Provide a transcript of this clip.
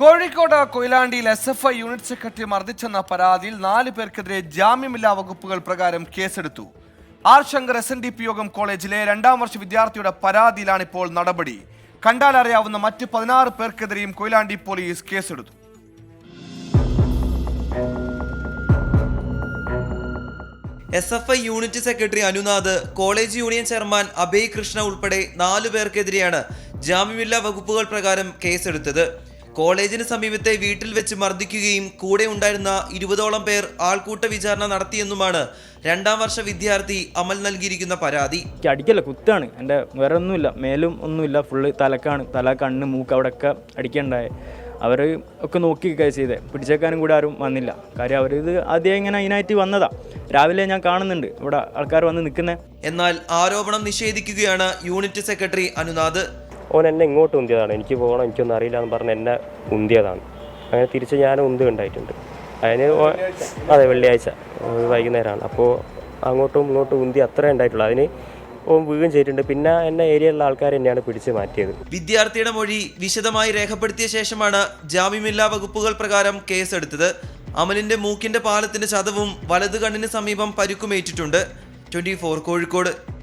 Kozhikode കൊയിലാണ്ടിയിൽ S F I unit secretary മർദ്ദിച്ചെന്ന പരാതിയിൽ നാല് പേർക്കെതിരെ ജാമ്യമില്ലാ വകുപ്പുകൾ പ്രകാരം കേസെടുത്തു. R Shankar S N D P Yogam കോളേജിലെ രണ്ടാം വർഷ വിദ്യാർത്ഥിയുടെ പരാതിയിലാണ് ഇപ്പോൾ നടപടി കണ്ടാലറിയാവുന്ന മറ്റ് പതിനാറ് പേർക്കെതിരെയും കൊയിലാണ്ടി പോലീസ് കേസെടുത്തു. S F I unit secretary Anunath college union chairman Abhay Krishna ഉൾപ്പെടെ നാലു പേർക്കെതിരെയാണ് ജാമ്യമില്ലാ വകുപ്പുകൾ പ്രകാരം കേസെടുത്തത്. കോളേജിന് സമീപത്തെ വീട്ടിൽ വെച്ച് മർദ്ദിക്കുകയും കൂടെ ഉണ്ടായിരുന്ന ഇരുപതോളം പേർ ആൾക്കൂട്ട വിചാരണ നടത്തിയെന്നുമാണ് രണ്ടാം വർഷ വിദ്യാർത്ഥി അമൽ നൽകിയിരിക്കുന്ന പരാതി. അടിക്കല്ല കുത്താണ്. എന്റെ വേറെ ഒന്നുമില്ല മേലും ഒന്നുമില്ല ഫുള്ള് തലക്കാണ് തല കണ്ണ് മൂക്ക് അവിടെയൊക്കെ അടിക്കണ്ടായ. അവർ ഒക്കെ നോക്കി ചെയ്തേ. പിടിച്ചേക്കാനും കൂടെ ആരും വന്നില്ല. കാര്യം അവർ ഇത് ആദ്യം ഇങ്ങനെ അതിനായിട്ട് വന്നതാ. രാവിലെ ഞാൻ കാണുന്നുണ്ട്. ഇവിടെ ആൾക്കാർ വന്ന് നിൽക്കുന്നത് എന്നാൽ ആരോപണം നിഷേധിക്കുകയാണ് യൂണിറ്റ് സെക്രട്ടറി അനുനാഥ് ഓൻ എന്നെ ഇങ്ങോട്ട് ഉന്തിയതാണ്. എനിക്ക് പോകണം എനിക്കൊന്നും അറിയില്ല എന്ന് പറഞ്ഞ് എന്നെ ഉന്തിയതാണ്. അങ്ങനെ തിരിച്ച് ഞാൻ ഉന്തി ഉണ്ടായിട്ടുണ്ട് അതിന് അതെ വെള്ളിയാഴ്ച വൈകുന്നേരമാണ്. അപ്പോൾ അങ്ങോട്ടും ഇങ്ങോട്ടും ഉന്തി അത്രേ ഉണ്ടായിട്ടുള്ളൂ. അതിന് ചെയ്തിട്ടുണ്ട്. പിന്നെ എന്നെ ഏരിയയിലുള്ള ആൾക്കാർ തന്നെയാണ് പിടിച്ചു മാറ്റിയത്. വിദ്യാർത്ഥിയുടെ മൊഴി വിശദമായി രേഖപ്പെടുത്തിയ ശേഷമാണ് ജാമ്യമില്ലാ വകുപ്പുകൾ പ്രകാരം കേസെടുത്തത്. അമലിന്റെ മൂക്കിന്റെ പാലത്തിന്റെ ചതവും വലതു കണ്ണിന് സമീപം പരുക്കുമേറ്റിട്ടുണ്ട്. ട്വന്റി കോഴിക്കോട്.